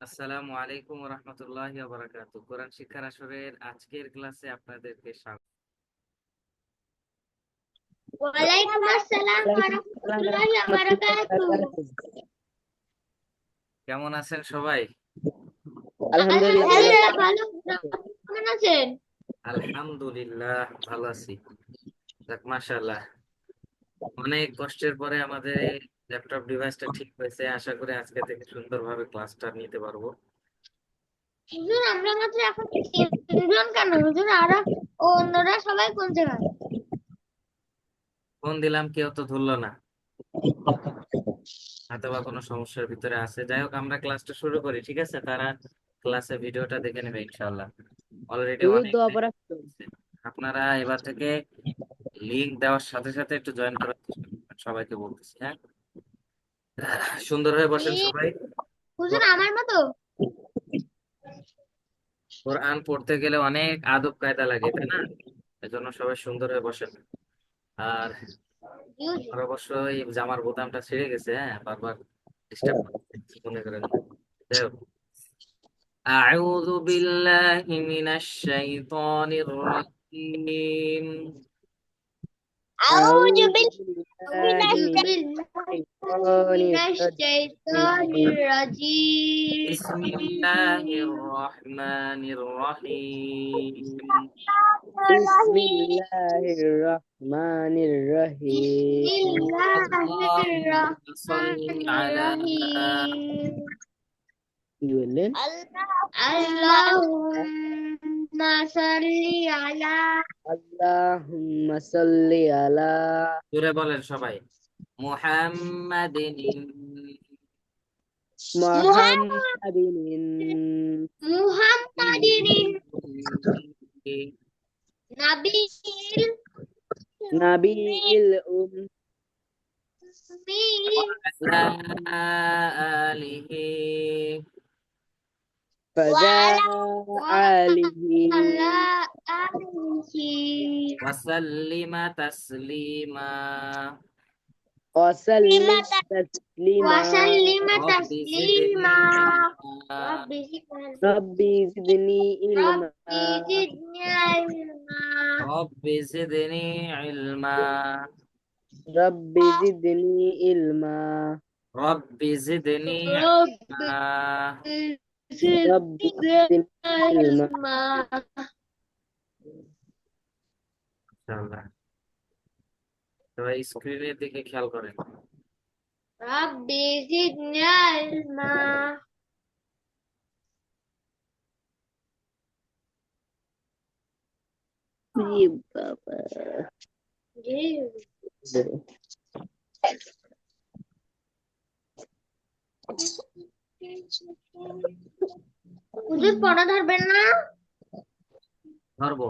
আসসালামু আলাইকুম রহমতুল্লাহ বারাকাতু কোরআন শিক্ষার আসরের আজকের ক্লাসে আপনাদেরকে স্বাগত। ওয়ালাইকুম আসসালাম ওয়া রাহমাতুল্লাহি ওয়া বারাকাতুহু কেমন আছেন সবাই? আলহামদুলিল্লাহ ভালো। কেমন আছেন? আলহামদুলিল্লাহ ভালো আছি। যাক মাশাআল্লাহ। অনেক কষ্টের পরে আমাদের ল্যাপটপ ডিভাইসটা ঠিক হয়েছে আশা করি আজকে থেকে সুন্দরভাবে ক্লাসটা নিতে পারব। হুজুর আমরা মাত্র এখন তিনজন কেন? হুজুর আর অন্যরা সবাই কোন জায়গায়? ফোন দিলাম কেউ তো ধরলো না। হয়তো বা কোনো সমস্যার ভিতরে আছে। যাই হোক আমরা ক্লাসটা শুরু করি ঠিক আছে? তারা ক্লাসে ভিডিওটা দেখে নেবে ইনশাআল্লাহ। অলরেডি অনেক আপনারা এবার থেকে লিংক দেওয়ার সাথে সাথে একটু জয়েন করার চেষ্টা করবেন সবাইকে বলতেছি হ্যাঁ? সুন্দর হয়ে বসেন সবাই হুজুর আমার মতো কোরআন পড়তে গেলে অনেক আদব কায়দা লাগে তাই না এজন্য সবাই সুন্দর হয়ে বসেন আর জি হুজুর। আমার অবশ্যই জামার বোতামটা ছিঁড়ে গেছে হ্যাঁ বারবার ডিস্টার্ব করছে মনে করেন না। যাই হোক أعوذ بالله من الشيطان الرجيم أعوذ بالله من الشيطان الرجيم. بسم الله الرحمن الرحيم. بسم الله الرحمن بسم الرحيم. الله اللهم صل الرحمن على الرحيم কি বললেন اللهم صل على اللهم صل على জোরে বলেন সবাই মুহাম্মাদিন محمد محمد نبي نبي الأمي وعلى آله فجاء آله وسلم تسليما. وسلم تسليما. وسلم تسليما. زدني ربي زدني ربي زدني علما. ربي زدني علما. ربي زدني علما. رب زدني علما. رب ربي زدني علما علما ইনশাআল্লাহ সবাই স্ক্রিনের দিকে খেয়াল করেন ربي زدني علما জি বাবা জি হুজুর পড়া ধরবেন না? ধরবো।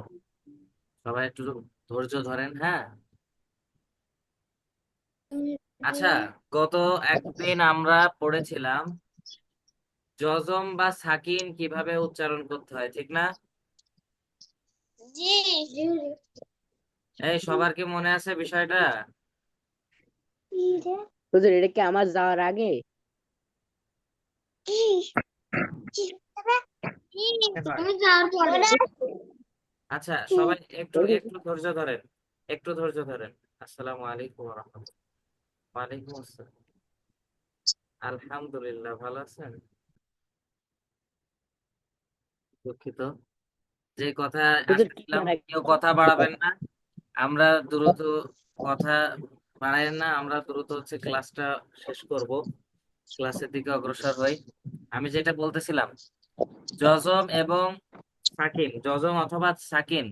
সবাই একটু ধৈর্য ধরেন হ্যাঁ? আচ্ছা গত একদিন আমরা পড়েছিলাম জজম বা সাকিন কীভাবে উচ্চারণ করতে হয় ঠিক না? এই সবার কি মনে আছে বিষয়টা? হুজুর এটা কি আমার যাওয়ার আগে? আচ্ছা সবাই একটু একটু ধৈর্য ধরেন একটু ধৈর্য ধরেন। আসসালামু আলাইকুম ওয়া রাহমাতুল্লাহ ওয়ালাইকুম আসসালাম। আলহামদুলিল্লাহ ভালো আছেন? দুঃখিত। যে কথা আসছিলাম কেউ কথা বাড়াবেন না। আমরা দ্রুত কথা বাড়ায়েন না আমরা দ্রুত হচ্ছে ক্লাসটা শেষ করব। ক্লাসের দিকে অগ্রসর হই। আমি যেটা বলতেছিলাম জজম এবং সাকিন জজম অথবা সাকিন।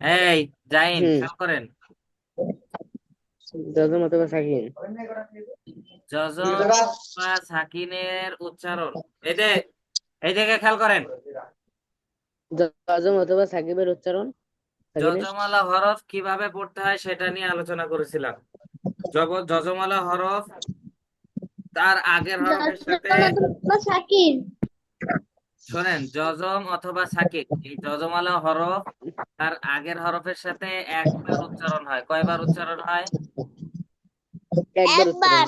এই জাইন। খেয়াল করেন। যজন অথবা সাকিন। জজম বা সাকিনের উচ্চারণ। এই যে এই দিকে খেয়াল করেন। যজম অথবা সাকিবের উচ্চারণ? যজমালা হরফ কীভাবে পড়তে হয় সেটা নিয়ে আলোচনা করেছিলাম। জব যজমালা হরফ তার আগের হরফের সাথে শোনেন জজম অথবা সাকিব এই যজমালা হরফ তার আগের হরফের সাথে একবার উচ্চারণ হয়। কয়বার উচ্চারণ হয়? একবার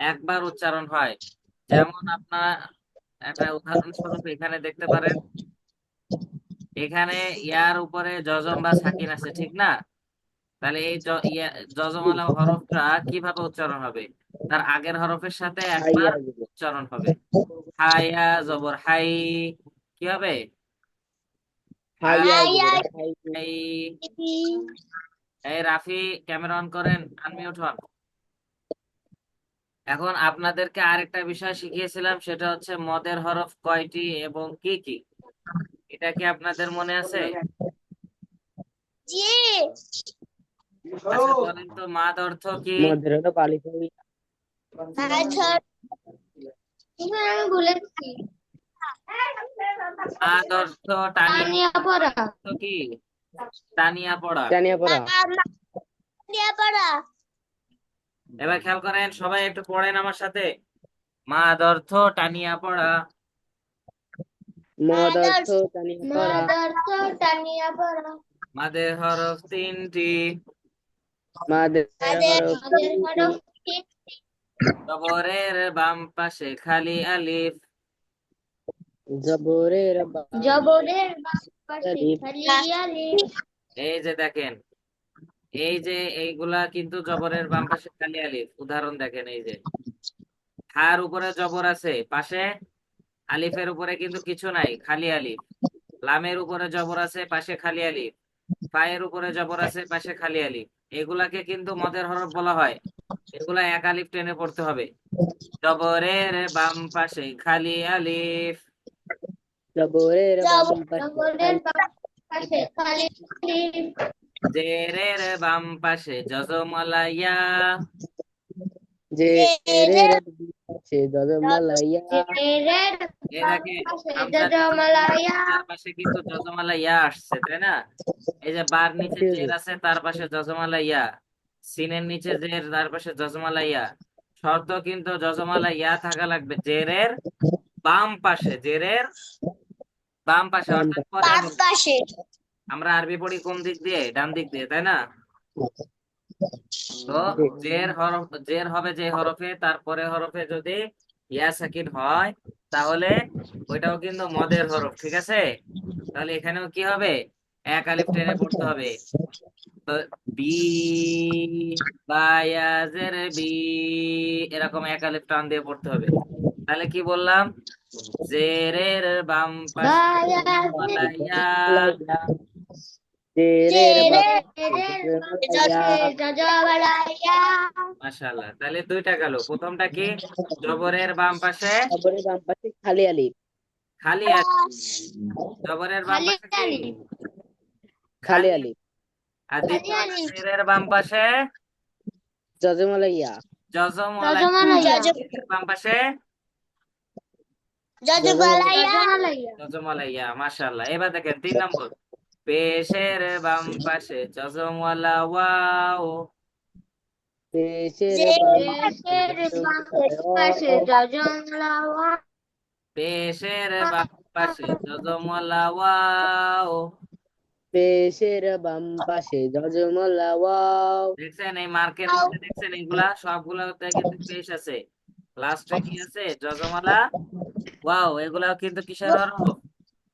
একবার। উচ্চারণ হয়। যেমন আপনার একটা উদাহরণস্বরূপ এখানে দেখতে পারেন। এখানে ইয়ার উপরে জজম বা সাকিন আছে ঠিক না? তাহলে এই জ- ইয়া- হরফটা কীভাবে উচ্চারণ হবে? তার আগের হরফের সাথে একবার হাইয়া উচ্চারণ হবে। হায়া জবর হাই কি হবে? এই রাফি ক্যামেরা অন করেন আনমিউট হন। এখন আপনাদেরকে আরেকটা বিষয় শিখিয়েছিলাম সেটা হচ্ছে মদের হরফ কয়টি এবং কি কি? এটা কি আপনাদের মনে আছে? জি আচ্ছা বলেন তো মাদ অর্থ কি? টানিয়া পড়া কি টানিয়া পড়া পড়া পড়া এবার খেয়াল করেন সবাই একটু পড়েন আমার সাথে। মাদ অর্থ টানিয়া পড়া। জানিয়া পড়া। মাদার্থ তানিয়া পড়া। মাদের হরফ তিনটি। মাদের হরফ হরফ জবরের বাম পাশে খালি আলিফ। জবরের জবরের বাম পাশে খালি আলিফ। এই যে দেখেন এই যে এইগুলা কিন্তু জবরের বাম পাশে খালি আলিফ। উদাহরণ দেখেন এই যে। হার উপরে জবর আছে পাশে আলিফের উপরে কিন্তু কিছু নাই খালি আলিফ। লামের উপরে জবর আছে পাশে খালি আলিফ। পায়ের উপরে জবর আছে পাশে খালি আলিফ। এগুলাকে কিন্তু মদের হরফ বলা হয়। এগুলা এক আলিফ টেনে পড়তে হবে। জবরের বাম পাশে খালি আলিফ। জবরের বাম পাশে খালি আলিফ। জেরের বাম পাশে জজমলাইয়া। জেরের পাশে জজমালাইয়া। পাশে জজমালাইয়া। কিন্তু জজমালা ইয়া আসছে তাই না? এই যে বার নিচে জের আছে। তার পাশে জজমালা ইয়া সিনের নিচে জের তার পাশে জজমালা ইয়া শর্ত কিন্তু জজমালা ইয়া থাকা লাগবে জেরের বাম পাশে জেরের বাম পাশে অর্থাৎ বাম পাশে। আমরা আরবি পড়ি কোন দিক দিয়ে? ডান দিক দিয়ে তাই না? তো জের হরফ জের হবে যে হরফে তারপরে হরফে যদি ইয়া সাকিন হয় তাহলে ওইটাও কিন্তু মদের হরফ ঠিক আছে? তাহলে এখানেও কি হবে? এক আলিফ টেনে পড়তে হবে। তো বি বা ইয়া জের বি এরকম এক আলিফ টান দিয়ে পড়তে হবে। তাহলে কি বললাম? জেরের বাম মাশাআল্লাহ তাহলে দুইটা গেল। প্রথমটা কি? জবরের বাম পাশে জবরের বাম পাশে খালি আলিফ। খালি আলিফ। জবরের বাম পাশে খালি আলিফ। আর দ্বিতীয়। বাম পাশে? জজমালাইয়া। জজম জজমালাইয়া। বাম পাশে? জজমালাইয়া। মাশাআল্লাহ। এবার দেখেন তিন নম্বর। পেশের বাম পাশে জজমওয়ালা ওয়াও পেশের বাম পাশে জজমালাইয়া। পেশের বাম পাশে জজমওয়ালা ওয়াও পেশের বাম পাশে জজমালা ওয়াও। দেখছেন এই মার্কের মধ্যে দেখছেন এইগুলা সবগুলোতে কিন্তু পেশ আছে। লাস্টে কি আছে? জজমালা ওয়াও এগুলা কিন্তু কিসের হরফ?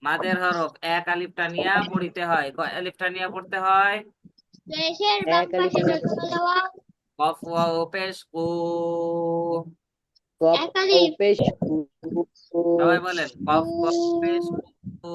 মাদের হরফ। এক আলিফ টানিয়া পড়িতে হয়। কয় আলিফ টানিয়া পড়তে হয়? দেশের বাম পাশে টানা জজমালাইয়া কফ ওয়াও পেশ কু। কপ এক আলিফ। ও পেশ সবাই বলেন কফ ওয়াও পেশ কু।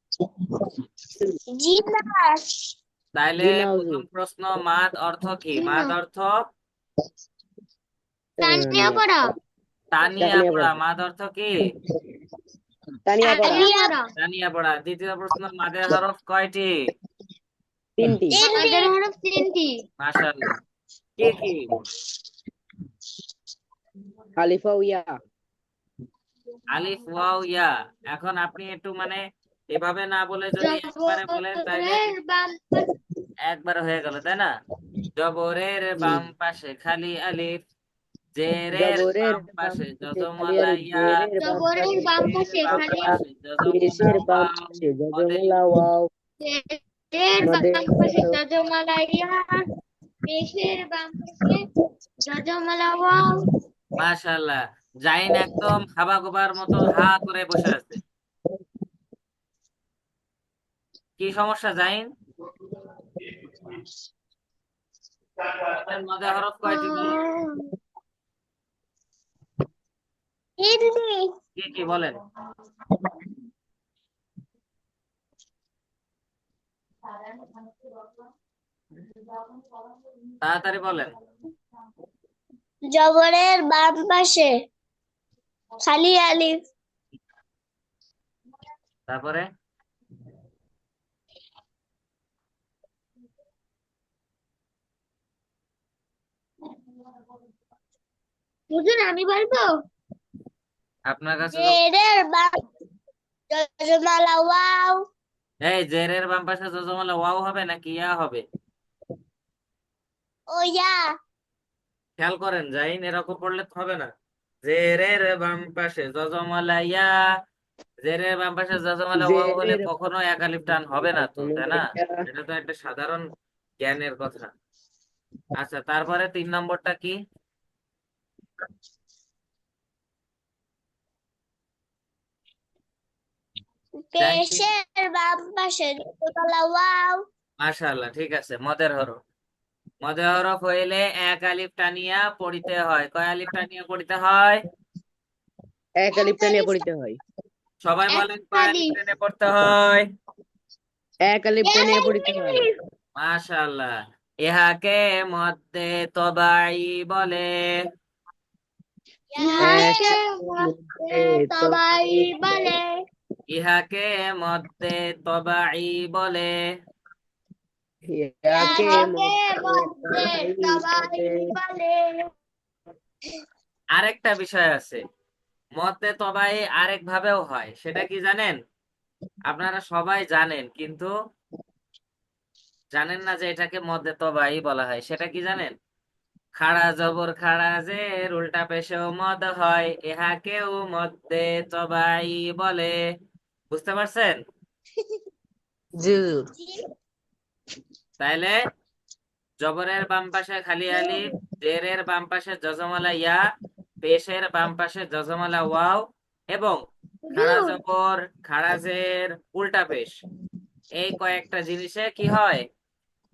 জি হুজুর। প্রথম প্রশ্ন মাদ অর্থ কি? মাদ অর্থ? তানিয়া পড়া তানিয়া তানিয়া পড়া পড়া। মাদ অর্থ কি? তানিয়া পড়া তানিয়া পড়া দ্বিতীয় প্রশ্ন মাদের হরফ কয়টি? তিনটি। মাদের হরফ তিনটি। মাশাআল্লাহ। কি কি? আলিফা ইয়া ইয়া। এখন আপনি একটু মানে এভাবে না বলে যদি একবারে বলেন তাহলে একবার হয়ে গেল তাই না? জবরের বাম পাশে খালি আলিফ জেরের বাম পাশে ইয়া জেরের বাম জবরের বাম পাশে খালি পেশের বাম পাশে যজমলা জেরের বাম পাশে জজমালা ইয়া পেশের বাম পাশে ওয়াও মাশাআল্লাহ জাইন একদম মতো হা করে বসে আছে। কি সমস্যা জাইন? মধ্যে হরফ কয়টি কি কি বলেন। তাড়াতাড়ি বলেন। জবরের বাম পাশে খালি আলিফ। তারপরে? হুজুর আমি বলব আপনার কাছে জেরের বাম জজমালা ওয়াও। এই জেরের বাম পাশে যজমালা ওয়াও হবে নাকি ইয়া হবে? ও ইয়া। খেয়াল করেন জাইন এরকম পড়লে তো হবে না। জেরের বাম পাশে যজমালা ইয়া। জেরের বাম পাশে যজমালা ওয়াও হলে কখনো একালিফ টান হবে না তো তাই না? এটা তো একটা সাধারণ জ্ঞানের কথা। আচ্ছা তারপরে তিন নম্বরটা কি? পেশের বাম পাশে জজমালা ওয়াও মাশাআল্লাহ ঠিক আছে মদের হরফ। মদের হরফ হইলে এক আলিফ টানিয়া পড়িতে হয়। কয় আলিফ টানিয়া পড়িতে হয়? এক আলিফ টানিয়ে পড়িতে হয়। সবাই বলেন কয় আলিফ আলিফ। টেনে পড়তে হয়? এক আলিফ টানিয়ে পড়িতে হয়। মাশাআল্লাহ। ইহাকে মধ্যে তবাই বলে। ইহাকে মধ্যে তবাই বলে? ইহাকে তবাই বলে? ইহাকে মধ্যে তবাই বলে? আরেকটা বিষয় আছে। মধ্যে তবাই আরেক ভাবেও হয় সেটা কি জানেন? আপনারা সবাই জানেন কিন্তু জানেন না যে এটাকে মধ্যে তবাই বলা হয় সেটা কি জানেন? খাড়া জবর খাড়া যে উল্টা পেশেও মদ হয় ইহাকেও মধ্যে তবাই বলে। বুঝতে পারছেন? তাইলে জবরের বাম পাশে খালি আলিফ জেরের বাম পাশে যজমালা ইয়া পেশের বাম পাশে যজমালা ওয়াও এবং খাড়া জবর খাড়া জের উল্টা পেশ। এই কয়েকটা জিনিসে কি হয়?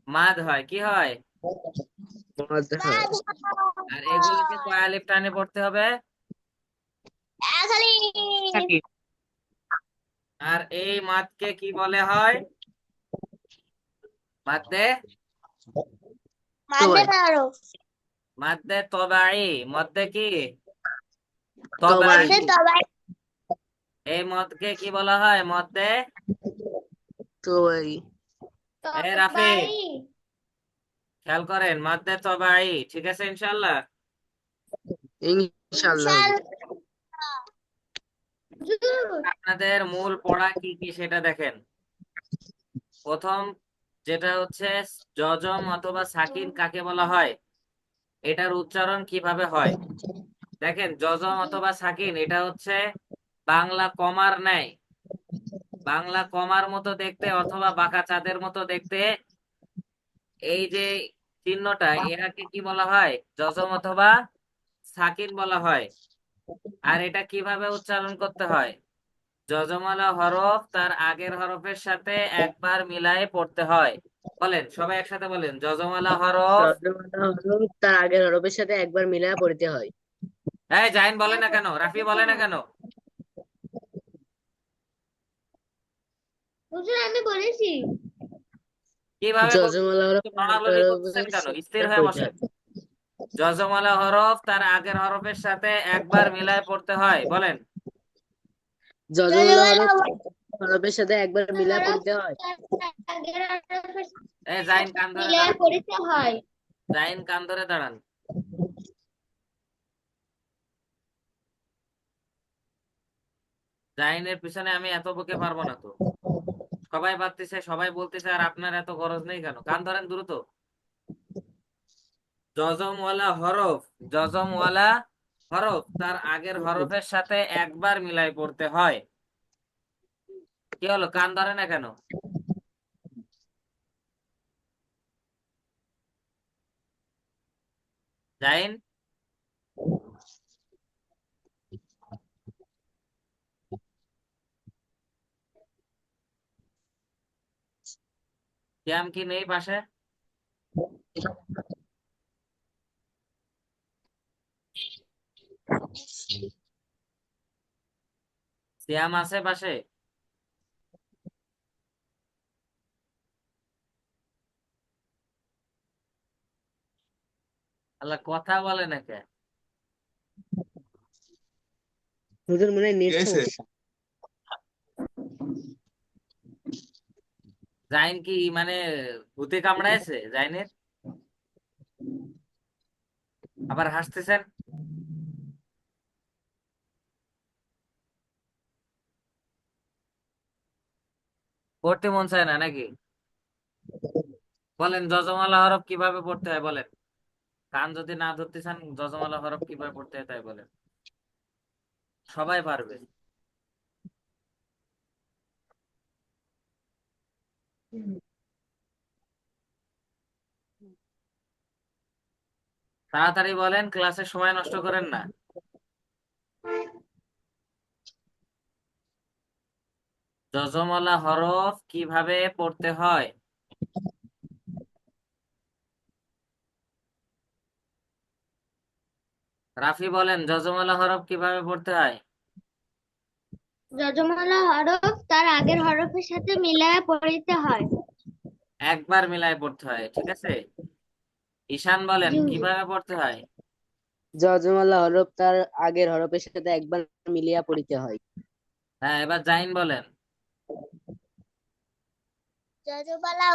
মাদ হয়। কি হয়। আর এগুলোকে কয় আলিফ টানে পড়তে হবে। আর এই মাদকে কি বলে হয়? আরও মাদ্দে তবাই। মধ্যে কি? তবাই। তবাই। এই মদকে কি বলা হয়? মধ্যে তো ওই এই রাফি। খেয়াল করেন মাদ্দে তবাই ঠিক আছে ইনশাল্লাহ? ইনশাআল্লাহ হুজুর আপনাদের মূল পড়া কি কি সেটা দেখেন। প্রথম যেটা হচ্ছে যজম অথবা সাকিন কাকে বলা হয়? এটার উচ্চারণ কীভাবে হয়? দেখেন যজম অথবা সাকিন এটা হচ্ছে বাংলা কমার ন্যায়। বাংলা কমার মতো দেখতে অথবা বাঁকা চাঁদের মতো দেখতে এই যে চিহ্নটা এটাকে কি বলা হয়? যজম অথবা সাকিন বলা হয়। আর এটা কীভাবে উচ্চারণ করতে হয়? যজমালা হরফ তার আগের হরফের সাথে একবার মিলায়ে পড়তে হয়। বলেন সবাই একসাথে বলেন। যজমালা হরফ তার আগের হরফের সাথে একবার মিলায়া পড়িতে হয়। এই বলে না কেন? রাফি বলে না কেন? হুজুর আমি বলেছি। কীভাবে করতেছেন কেন স্থির হয়ে পড়িতে বসেন যজমালা হরফ তার আগের হরফের সাথে একবার মিলায়ে পড়তে হয় বলেন। যজমালা হরফ হরফের সাথে একবার মিলায়া পড়িতে হয়। এই জাইন কান ধরে মিলিয়ে পড়িতে হয়। জাইন কান ধরে দাঁড়ান। জাইনের পিছনে আমি এত বকে পারব না তো। সবাই পারতেছে সবাই বলতেছে, আর আপনার এত গরজ নেই কেন? কান ধরেন দ্রুত। জজমওয়ালা হরফ জজমওয়ালা হরফ, তার আগের হরফের সাথে একবার মিলাই পড়তে হয়। কি হলো? কান ধরে না কেন? জাইন? শ্যাম কি নেই পাশে? শ্যাম আছে পাশে? আল্লাহ কথা বলে না কে হুজুর মনে হয় নেট সমস্যা জাইন কি মানে ভূতে কামড়াইছে? জাইনের? আবার হাসতেছেন? পড়তে মন চায় না নাকি? বলেন, যজমালা হরফ কীভাবে পড়তে হয় বলেন। কান যদি না ধরতে চান, যজমালা হরফ কীভাবে পড়তে হয় তাই বলেন। সবাই পারবে। তাড়াতাড়ি বলেন ক্লাসের সময় নষ্ট করেন না। যজমালা হরফ কীভাবে পড়তে হয়? রাফি বলেন, যজমালা হরফ কীভাবে পড়তে হয়? যজমালা হরফ তার আগের হরফের সাথে মিলায়া পড়িতে হয়। একবার মিলায় পড়তে হয় ঠিক আছে? ঈশান বলেন। কীভাবে পড়তে হয়? যজমালা হরফ তার আগের হরফের সাথে একবার মিলিয়া পড়িতে হয়। হ্যাঁ এবার জাইন বলেন। যজমালা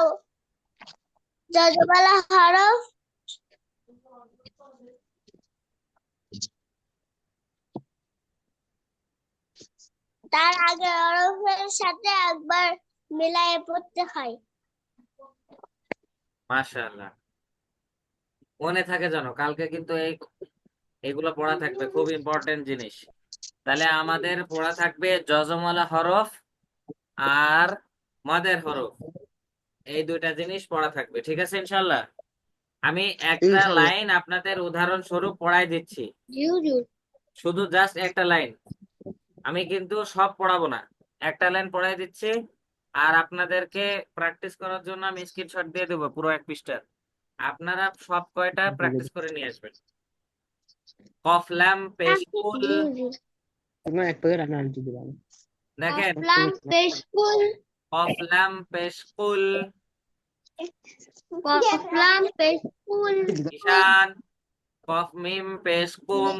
যজমালা হরফ তার আগের হরফের সাথে একবার মিলায়ে পড়তে হয়। মাশাআল্লাহ। মনে থাকে জানো কালকে কিন্তু এই এগুলো পড়া থাকবে খুব ইম্পর্টেন্ট জিনিস। তাহলে আমাদের পড়া থাকবে যজমালা হরফ আর মাদের হরফ। এই দুইটা জিনিস পড়া থাকবে ঠিক আছে ইনশাল্লাহ আমি একটা লাইন আপনাদের উদাহরণ স্বরূপ পড়াই দিচ্ছি। শুধু জাস্ট একটা লাইন। আমি কিন্তু সব পড়াবো না। একটা লাইন পড়াই দিচ্ছি আর আপনাদেরকে প্র্যাকটিস করার জন্য আমি স্ক্রিনশট দিয়ে দেবো পুরো এক পৃষ্ঠার। আপনারা সব কয়টা প্র্যাকটিস করে নিয়ে আসবেন? কফ ল্যাম পেশকুল জি হুজুর তোমার এক প্যাকেট আমি আনতে দিলাম। দেখেন। কফলাম পেশকুল কফ ল্যাম পেশকুল কফলাম পেশকুল ঈশান কফ মিম পেশকুম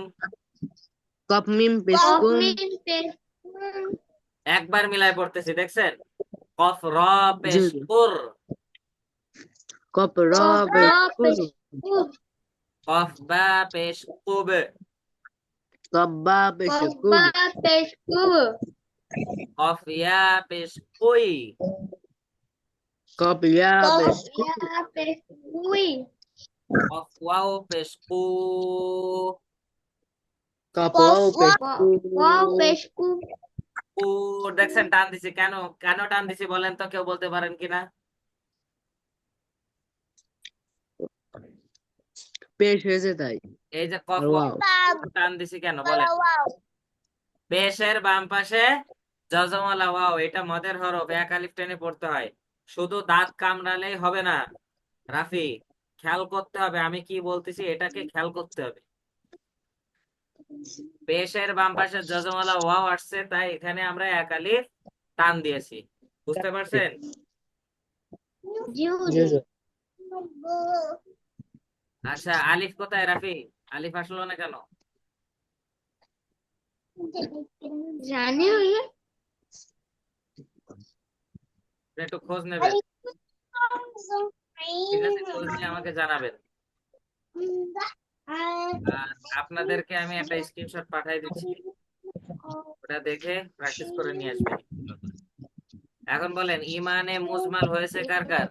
কপ মিম পেশকুম কফমিন পেশকুল একবার মিলাই পড়তেছি দেখছেন? কফ র জি। পেশকুর কপ র কফ র পেশকুল পেশকুল কফ বা পেশকুব কপ বা পেশকুম কফবা পেশকুল কফ ইয়া পেশকুই কপ ইয়া পেশকুম কফয়া পেশকুই কফ ওয়াও পেশকু পেশকু। উ দেখছেন টান দিছি। কেন কেন টান দিছি বলেন তো কেউ বলতে পারেন কিনা? পেশ হয়েছে তাই। এই যে কফ টান দিছি কেন বলেন। পেশের বাম পাশে যজমালা ওয়াও এটা মদের হরফ এক আলিফ টেনে পড়তে হয়। শুধু দাঁত কামড়ালেই হবে না। রাফি খেয়াল করতে হবে আমি কি বলতেছি এটাকে খেয়াল করতে হবে। পেশের বাম পাশে যজমালা ওয়াও আসছে তাই এখানে আমরা এক আলিফ টান দিয়েছি। বুঝতে পারছেন। আচ্ছা আলিফ কোথায় রাফি? আলিফ আসলো না কেন? জানি একটু খোঁজ নেবেন। ঠিক আছে খোঁজ নিয়ে আমাকে জানাবেন। আপনাদেরকে আমি একটা স্ক্রিনশট পাঠিয়ে দিচ্ছি। ওটা দেখে প্র্যাকটিস করে নিয়ে আসবেন। এখন বলেন, ইমানে মুজমাল হয়েছে কার কার?